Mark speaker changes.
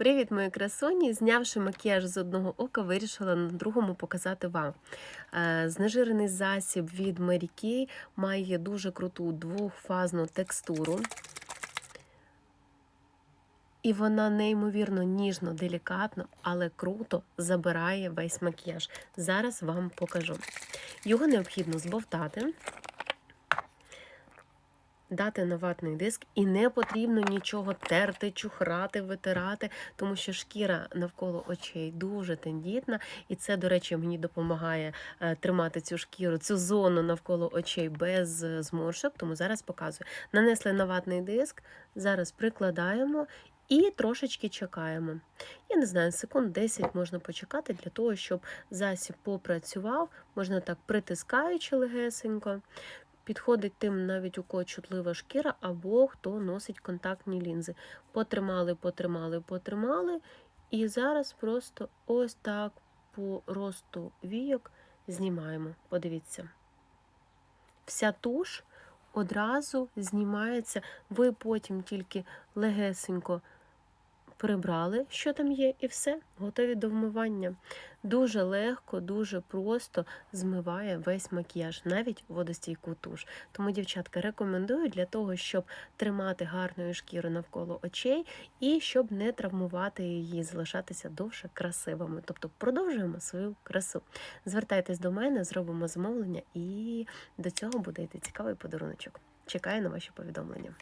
Speaker 1: Привіт, мої красуні! Знявши макіяж з одного ока, вирішила на другому показати вам. Е, Знежирений засіб від Mary має дуже круту двохфазну текстуру. І вона неймовірно ніжно, делікатно, але круто забирає весь макіяж. Зараз вам покажу. Його необхідно збовтати дати на ватний диск, і не потрібно нічого терти, чухрати, витирати, тому що шкіра навколо очей дуже тендітна, і це, до речі, мені допомагає е, тримати цю шкіру, цю зону навколо очей без е, зморшок. Тому зараз показую. Нанесли на ватний диск, зараз прикладаємо. І трошечки чекаємо. Я не знаю, секунд 10 можна почекати для того, щоб засіб попрацював, можна так притискаючи легесенько. Підходить тим навіть у кого чутлива шкіра, або хто носить контактні лінзи. Потримали, потримали, потримали. І зараз просто ось так по росту війок знімаємо. Подивіться. Вся туш одразу знімається. Ви потім тільки легесенько прибрали, що там є, і все, готові до вмивання. Дуже легко, дуже просто змиває весь макіяж, навіть водостійку туш. Тому, дівчатка, рекомендую для того, щоб тримати гарною шкіру навколо очей і щоб не травмувати її, залишатися довше красивими. Тобто продовжуємо свою красу. Звертайтесь до мене, зробимо замовлення, і до цього буде йти цікавий подаруночок. Чекаю на ваші повідомлення.